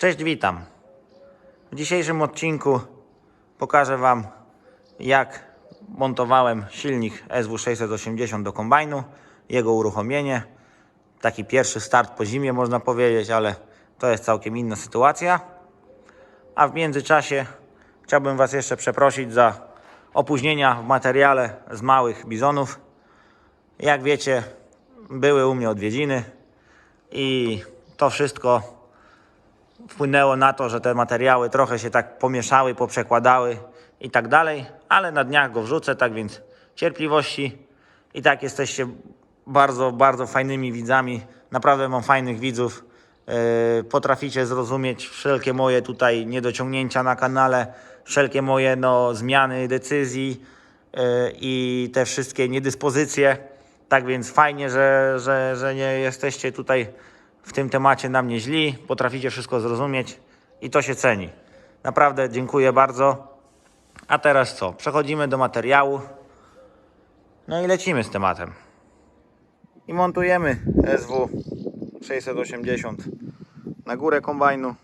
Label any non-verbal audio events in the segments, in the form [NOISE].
Cześć, witam. W dzisiejszym odcinku pokażę Wam, jak montowałem silnik SW680 do kombajnu, jego uruchomienie. Taki pierwszy start po zimie, można powiedzieć, ale to jest całkiem inna sytuacja. A w międzyczasie chciałbym Was jeszcze przeprosić za opóźnienia w materiale z małych bizonów. Jak wiecie, były u mnie odwiedziny i to wszystko wpłynęło na to, że te materiały trochę się tak pomieszały, poprzekładały i tak dalej, ale na dniach go wrzucę, tak więc cierpliwości i tak jesteście bardzo, bardzo fajnymi widzami. Naprawdę mam fajnych widzów. Yy, potraficie zrozumieć wszelkie moje tutaj niedociągnięcia na kanale, wszelkie moje no, zmiany decyzji yy, i te wszystkie niedyspozycje. Tak więc fajnie, że, że, że nie jesteście tutaj w tym temacie na mnie źli, potraficie wszystko zrozumieć i to się ceni. Naprawdę dziękuję bardzo. A teraz co? Przechodzimy do materiału. No i lecimy z tematem. I montujemy SW 680 na górę kombajnu.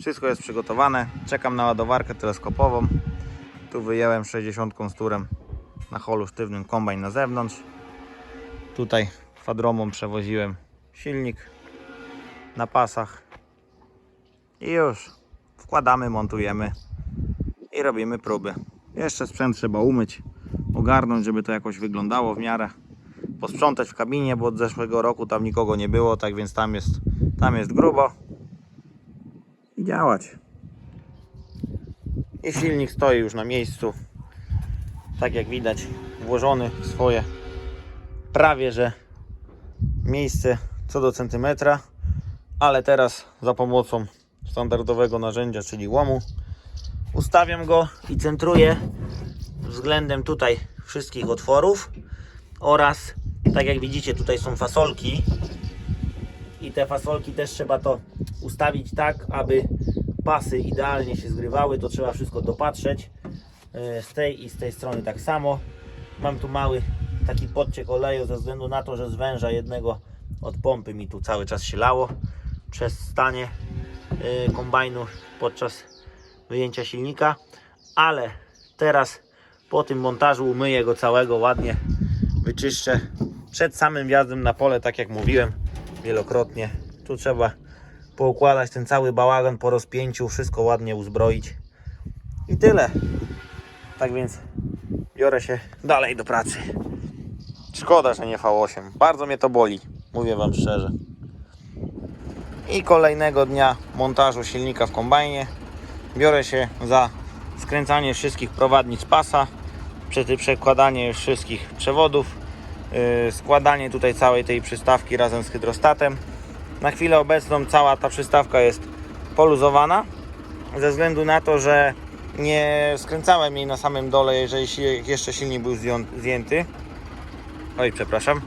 Wszystko jest przygotowane. Czekam na ładowarkę teleskopową. Tu wyjęłem 60 z turem na holu sztywnym kombajn na zewnątrz. Tutaj kwadromą przewoziłem silnik na pasach i już wkładamy, montujemy i robimy próby. Jeszcze sprzęt trzeba umyć, ogarnąć, żeby to jakoś wyglądało w miarę. Posprzątać w kabinie, bo od zeszłego roku tam nikogo nie było, tak więc tam jest, tam jest grubo. I działać. I silnik stoi już na miejscu. Tak jak widać, włożony w swoje prawie że miejsce co do centymetra, ale teraz za pomocą standardowego narzędzia, czyli łomu, ustawiam go i centruję względem tutaj wszystkich otworów oraz tak jak widzicie tutaj są fasolki. I te fasolki też trzeba to ustawić tak, aby pasy idealnie się zgrywały, to trzeba wszystko dopatrzeć E, z tej i z tej strony tak samo. Mam tu mały taki podciek oleju ze względu na to, że z węża jednego od pompy mi tu cały czas się lało przez stanie y, kombajnu podczas wyjęcia silnika, ale teraz po tym montażu umyję go całego ładnie, wyczyszczę przed samym wjazdem na pole, tak jak mówiłem wielokrotnie. Tu trzeba poukładać ten cały bałagan po rozpięciu, wszystko ładnie uzbroić i tyle. Tak więc biorę się dalej do pracy. Szkoda, że nie V8. Bardzo mnie to boli, mówię Wam szczerze. I kolejnego dnia montażu silnika w kombajnie biorę się za skręcanie wszystkich prowadnic pasa, prze- przekładanie wszystkich przewodów, yy, składanie tutaj całej tej przystawki razem z hydrostatem. Na chwilę obecną cała ta przystawka jest poluzowana ze względu na to, że nie skręcałem jej na samym dole, jeżeli jeszcze silnik był zdjęty. Oj, przepraszam.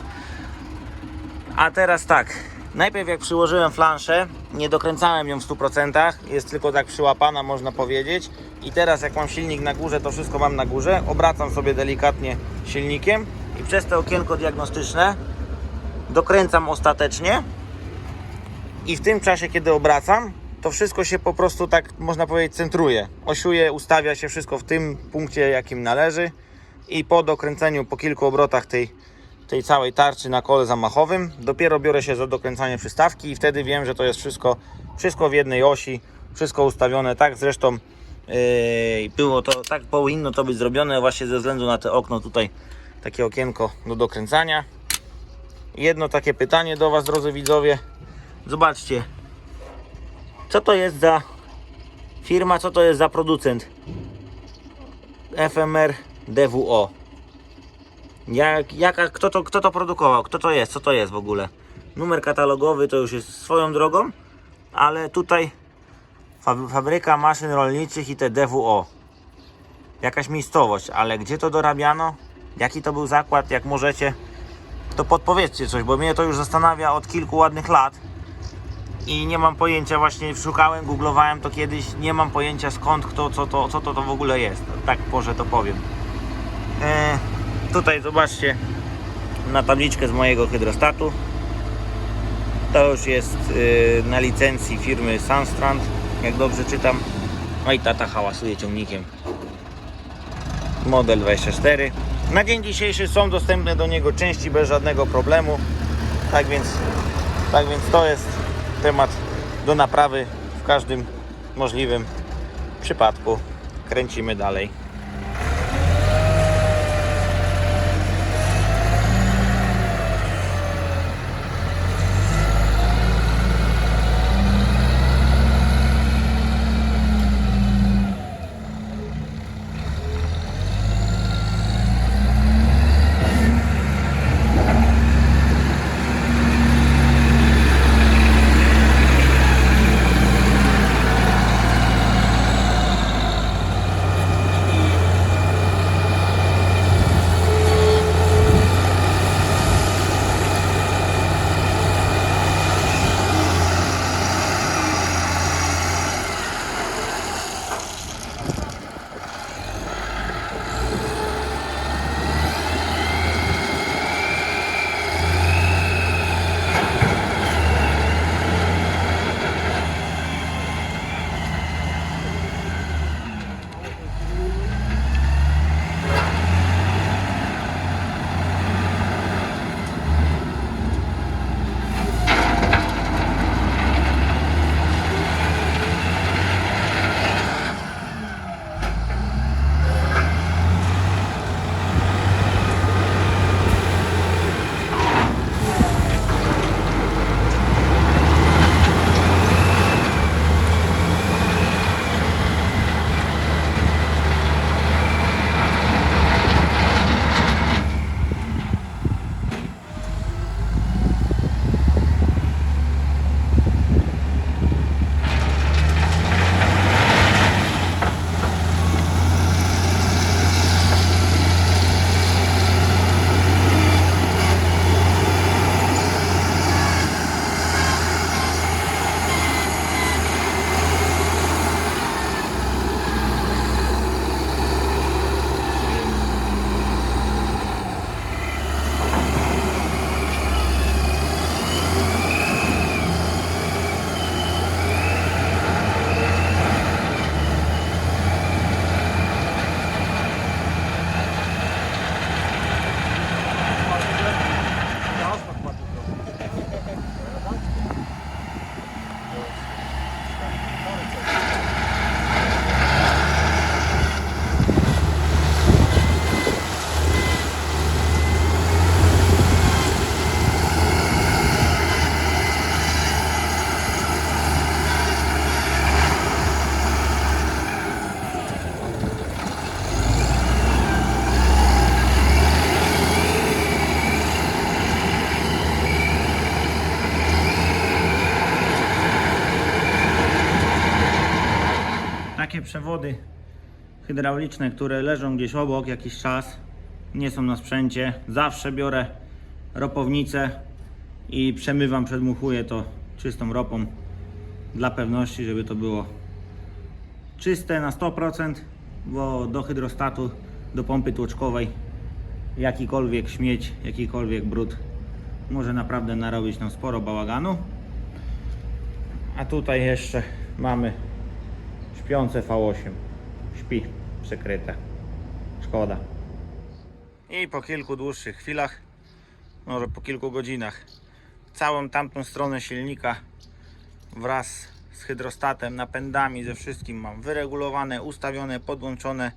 A teraz tak. Najpierw jak przyłożyłem flanszę, nie dokręcałem ją w 100%, jest tylko tak przyłapana można powiedzieć. I teraz jak mam silnik na górze, to wszystko mam na górze. Obracam sobie delikatnie silnikiem i przez to okienko diagnostyczne dokręcam ostatecznie. I w tym czasie, kiedy obracam, to wszystko się po prostu tak można powiedzieć centruje. Osiuje, ustawia się wszystko w tym punkcie, jakim należy. I po dokręceniu, po kilku obrotach tej, tej całej tarczy na kole zamachowym, dopiero biorę się za dokręcanie przystawki i wtedy wiem, że to jest wszystko, wszystko w jednej osi, wszystko ustawione tak. Zresztą yy, było to, tak powinno to być zrobione właśnie ze względu na te okno tutaj, takie okienko do dokręcania. Jedno takie pytanie do Was, drodzy widzowie. Zobaczcie, co to jest za firma, co to jest za producent FMR DWO. Jak, jaka, kto, to, kto to produkował? Kto to jest? Co to jest w ogóle? Numer katalogowy to już jest swoją drogą, ale tutaj fab- fabryka maszyn rolniczych i te DWO. Jakaś miejscowość, ale gdzie to dorabiano? Jaki to był zakład? Jak możecie, to podpowiedzcie coś, bo mnie to już zastanawia od kilku ładnych lat i nie mam pojęcia, właśnie szukałem, googlowałem to kiedyś, nie mam pojęcia skąd, kto, co to, co to, to w ogóle jest. Tak może to powiem. Tutaj zobaczcie na tabliczkę z mojego hydrostatu. To już jest y, na licencji firmy Sunstrand, jak dobrze czytam. No i tata hałasuje ciągnikiem. Model 24. Na dzień dzisiejszy są dostępne do niego części bez żadnego problemu. Tak więc, tak więc to jest temat do naprawy w każdym możliwym przypadku. Kręcimy dalej. Hydrauliczne, które leżą gdzieś obok jakiś czas, nie są na sprzęcie. Zawsze biorę ropownicę i przemywam, przedmuchuję to czystą ropą dla pewności, żeby to było czyste na 100%, bo do hydrostatu, do pompy tłoczkowej jakikolwiek śmieć, jakikolwiek brud może naprawdę narobić nam sporo bałaganu. A tutaj jeszcze mamy śpiące V8. Śpi, przykryte. Szkoda. I po kilku dłuższych chwilach, może po kilku godzinach, całą tamtą stronę silnika wraz z hydrostatem, napędami, ze wszystkim mam wyregulowane, ustawione, podłączone.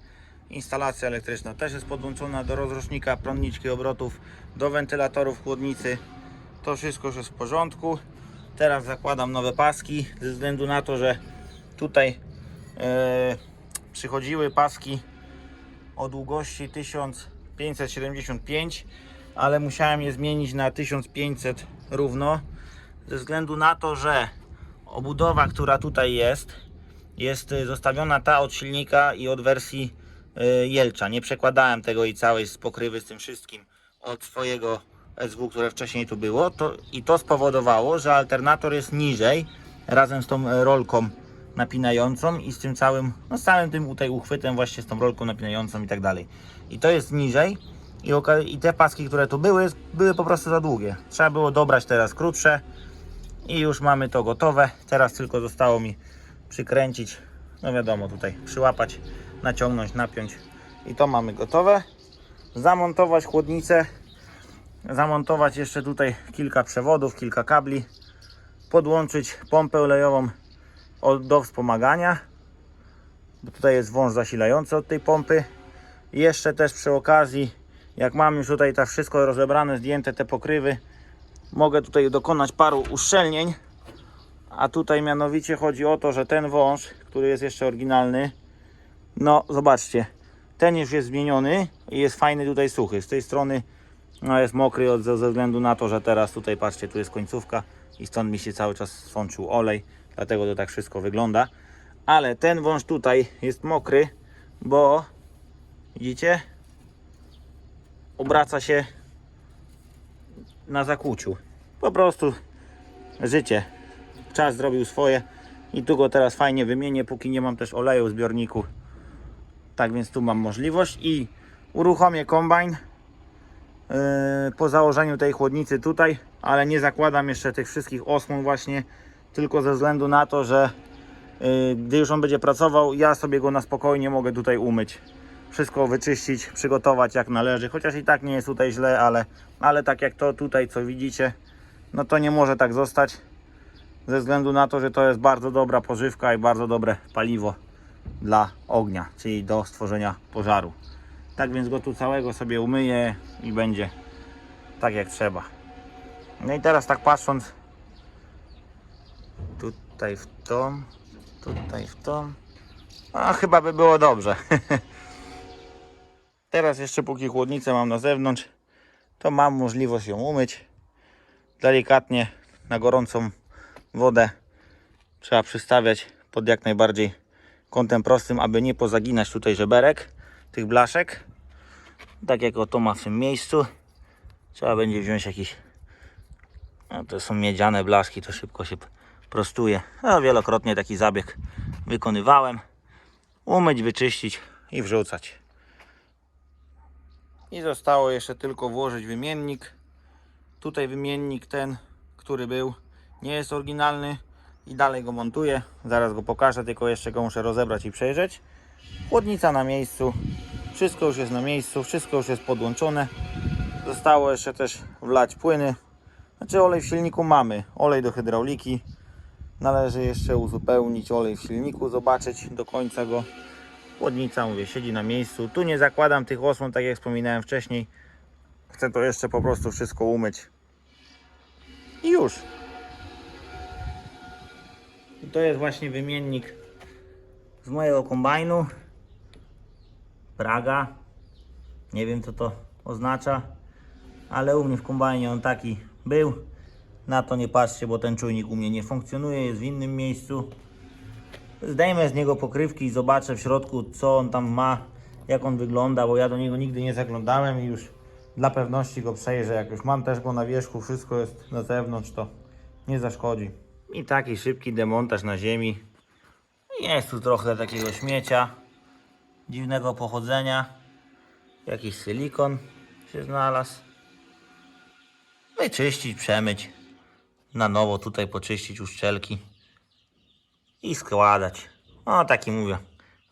Instalacja elektryczna też jest podłączona do rozrusznika prądniczki obrotów, do wentylatorów chłodnicy. To wszystko już jest w porządku. Teraz zakładam nowe paski ze względu na to, że tutaj e, przychodziły paski o długości 1575, ale musiałem je zmienić na 1500 równo ze względu na to, że obudowa, która tutaj jest, jest y, zostawiona ta od silnika i od wersji y, Jelcza. Nie przekładałem tego i całej z pokrywy z tym wszystkim od swojego SW, które wcześniej tu było. To, I to spowodowało, że alternator jest niżej razem z tą e, rolką napinającą i z tym całym, no z całym tym tutaj uchwytem właśnie z tą rolką napinającą i tak dalej. I to jest niżej i, i te paski, które tu były, były po prostu za długie. Trzeba było dobrać teraz krótsze I już mamy to gotowe. Teraz tylko zostało mi przykręcić. No wiadomo, tutaj przyłapać, naciągnąć, napiąć. I to mamy gotowe. Zamontować chłodnicę. Zamontować jeszcze tutaj kilka przewodów, kilka kabli. Podłączyć pompę olejową do wspomagania. Bo tutaj jest wąż zasilający od tej pompy. Jeszcze też przy okazji, jak mam już tutaj to wszystko rozebrane, zdjęte te pokrywy, mogę tutaj dokonać paru uszczelnień. A tutaj mianowicie chodzi o to, że ten wąż, który jest jeszcze oryginalny, no zobaczcie, ten już jest zmieniony i jest fajny tutaj suchy. Z tej strony no, jest mokry od, ze względu na to, że teraz tutaj patrzcie, tu jest końcówka i stąd mi się cały czas sączył olej, dlatego to tak wszystko wygląda. Ale ten wąż tutaj jest mokry, bo widzicie, obraca się na zakłuciu. Po prostu życie. Czas zrobił swoje i tu go teraz fajnie wymienię, póki nie mam też oleju w zbiorniku. Tak więc tu mam możliwość i uruchomię kombajn yy, po założeniu tej chłodnicy tutaj, ale nie zakładam jeszcze tych wszystkich osłon właśnie, tylko ze względu na to, że yy, gdy już on będzie pracował, ja sobie go na spokojnie mogę tutaj umyć. Wszystko wyczyścić, przygotować jak należy, chociaż i tak nie jest tutaj źle, ale, ale tak jak to tutaj co widzicie, no to nie może tak zostać ze względu na to, że to jest bardzo dobra pożywka i bardzo dobre paliwo dla ognia, czyli do stworzenia pożaru. Tak więc go tu całego sobie umyję i będzie tak jak trzeba. No i teraz tak patrząc tutaj w tą, tutaj w tą, a chyba by było dobrze. [LAUGHS] teraz jeszcze póki chłodnicę mam na zewnątrz, to mam możliwość ją umyć delikatnie na gorącą wodę trzeba przystawiać pod jak najbardziej kątem prostym, aby nie pozaginać tutaj żeberek tych blaszek. Tak jak oto ma w tym miejscu. Trzeba będzie wziąć jakiś no to są miedziane blaszki, to szybko się prostuje. No, wielokrotnie taki zabieg wykonywałem. Umyć, wyczyścić i wrzucać. I zostało jeszcze tylko włożyć wymiennik. Tutaj wymiennik ten, który był, nie jest oryginalny i dalej go montuję. Zaraz go pokażę, tylko jeszcze go muszę rozebrać i przejrzeć. Chłodnica na miejscu, wszystko już jest na miejscu, wszystko już jest podłączone. Zostało jeszcze też wlać płyny. Znaczy olej w silniku mamy, olej do hydrauliki. Należy jeszcze uzupełnić olej w silniku, zobaczyć do końca go. Chłodnica, mówię, siedzi na miejscu. Tu nie zakładam tych osłon, tak jak wspominałem wcześniej. Chcę to jeszcze po prostu wszystko umyć. I już. I to jest właśnie wymiennik z mojego kombajnu. Praga. Nie wiem co to oznacza, ale u mnie w kombajnie on taki był. Na to nie patrzcie, bo ten czujnik u mnie nie funkcjonuje, jest w innym miejscu. Zdejmę z niego pokrywki i zobaczę w środku, co on tam ma, jak on wygląda, bo ja do niego nigdy nie zaglądałem i już dla pewności go przejrzę. Jak już mam też go na wierzchu, wszystko jest na zewnątrz, to nie zaszkodzi. I taki szybki demontaż na ziemi. Jest tu trochę takiego śmiecia dziwnego pochodzenia. Jakiś silikon się znalazł. Wyczyścić, przemyć. Na nowo tutaj poczyścić uszczelki i składać. O, taki mówię,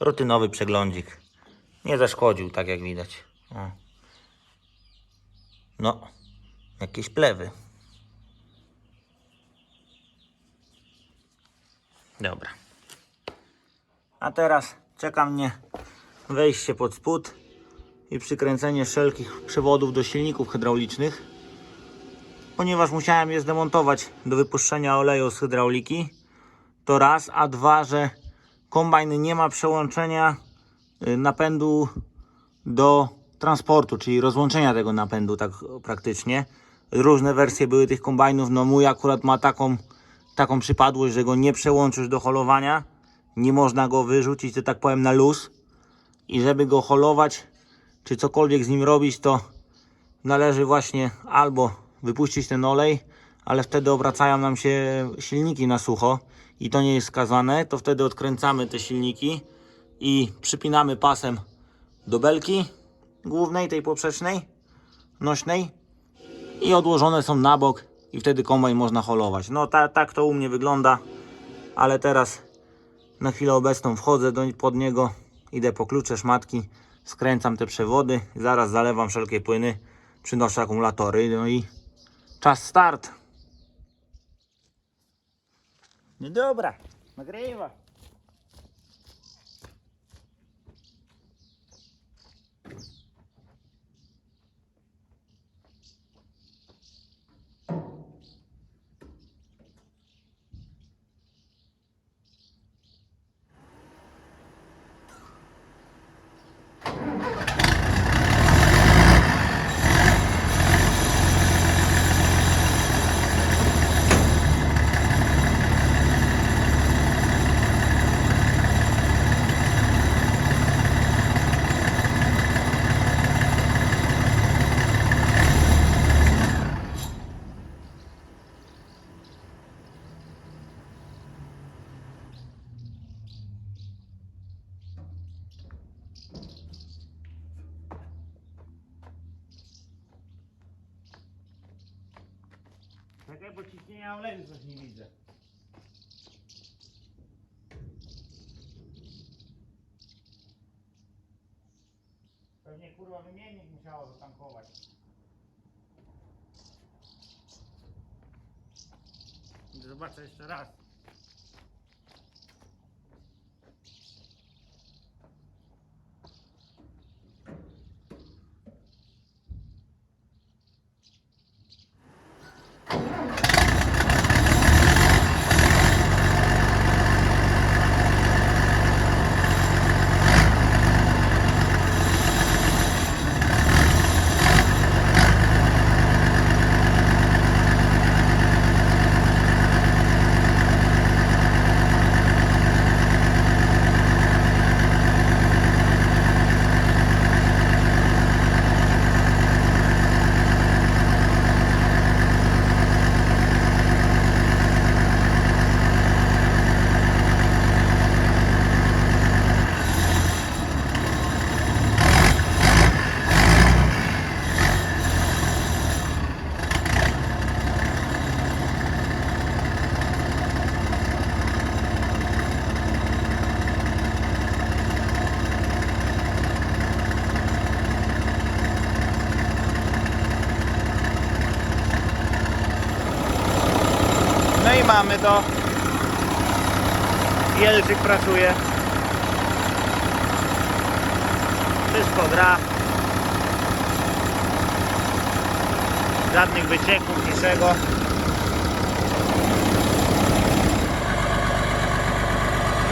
rutynowy przeglądzik. Nie zaszkodził, tak jak widać. O. No, jakieś plewy. Dobra. A teraz czeka mnie wejście pod spód i przykręcenie wszelkich przewodów do silników hydraulicznych. Ponieważ musiałem je zdemontować do wypuszczenia oleju z hydrauliki, to raz, a dwa, że kombajn nie ma przełączenia y, napędu do transportu, czyli rozłączenia tego napędu tak praktycznie. Różne wersje były tych kombajnów, no mój akurat ma taką, taką przypadłość, że go nie przełączysz do holowania, nie można go wyrzucić, że tak powiem, na luz. I żeby go holować, czy cokolwiek z nim robić, to należy właśnie albo wypuścić ten olej, ale wtedy obracają nam się silniki na sucho i to nie jest skazane, to wtedy odkręcamy te silniki i przypinamy pasem do belki głównej, tej poprzecznej, nośnej i odłożone są na bok i wtedy kombajn można holować. No ta, tak to u mnie wygląda, ale teraz na chwilę obecną wchodzę do, pod niego, idę po klucze, szmatki, skręcam te przewody, zaraz zalewam wszelkie płyny, przynoszę akumulatory, no i czas start. No dobra, nagrywa. Oleju coś nie widzę. Pewnie kurwa wymiennik musiało zatankować. Zobaczę jeszcze raz. Mamy to. Jelczyk pracuje. Wszystko gra. Żadnych wycieków, niczego.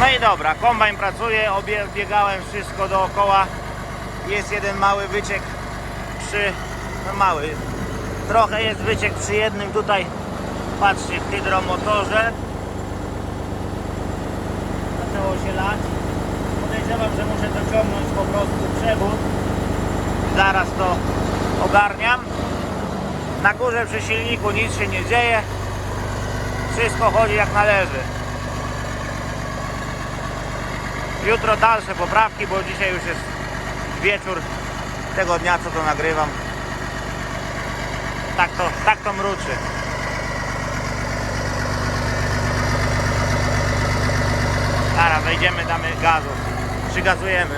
No i dobra, kombajn pracuje, obie- biegałem wszystko dookoła. Jest jeden mały wyciek przy, no mały, trochę jest wyciek przy jednym tutaj, patrzcie, w hydromotorze. Zaczęło się lać. Podejrzewam, że muszę dociągnąć po prostu przewód. Zaraz to ogarniam. Na górze przy silniku nic się nie dzieje. Wszystko chodzi jak należy. Jutro dalsze poprawki, bo dzisiaj już jest wieczór tego dnia, co to nagrywam. Tak to, tak to mruczy. Zaraz wejdziemy, damy gazu. Przygazujemy.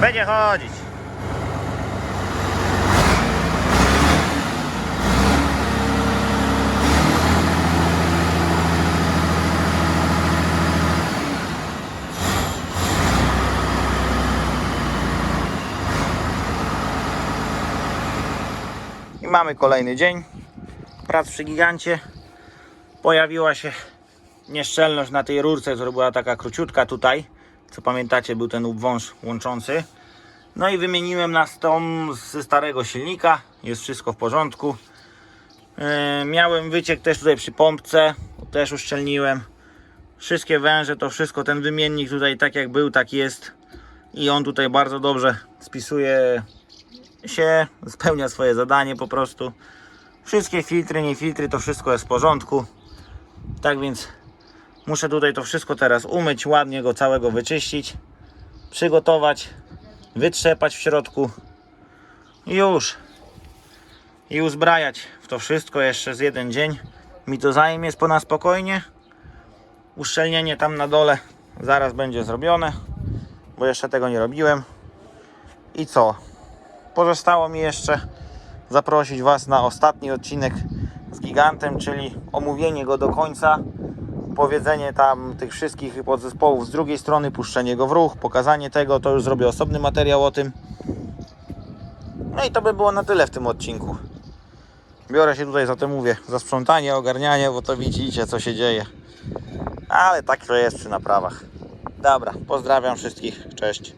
Będzie chodzić. I mamy kolejny dzień prac przy gigancie. Pojawiła się nieszczelność na tej rurce, która była taka króciutka tutaj. Co pamiętacie, był ten obwąż łączący. No i wymieniłem na tą ze starego silnika. Jest wszystko w porządku. Yy, miałem wyciek też tutaj przy pompce. Też uszczelniłem. Wszystkie węże, to wszystko, ten wymiennik tutaj tak jak był, tak jest. I on tutaj bardzo dobrze spisuje się, spełnia swoje zadanie po prostu. Wszystkie filtry, nie filtry, to wszystko jest w porządku. Tak więc muszę tutaj to wszystko teraz umyć, ładnie go całego wyczyścić, przygotować, wytrzepać w środku i już. I uzbrajać w to wszystko jeszcze z jeden dzień. Mi to zajmie jest na spokojnie. Uszczelnienie tam na dole zaraz będzie zrobione, bo jeszcze tego nie robiłem. I co? Pozostało mi jeszcze zaprosić Was na ostatni odcinek z Gigantem, czyli omówienie go do końca, powiedzenie tam tych wszystkich podzespołów z drugiej strony, puszczenie go w ruch, pokazanie tego, to już zrobię osobny materiał o tym. No i to by było na tyle w tym odcinku. Biorę się tutaj za to mówię, za sprzątanie, ogarnianie, bo to widzicie co się dzieje. Ale tak to jest przy naprawach. Dobra, pozdrawiam wszystkich, cześć.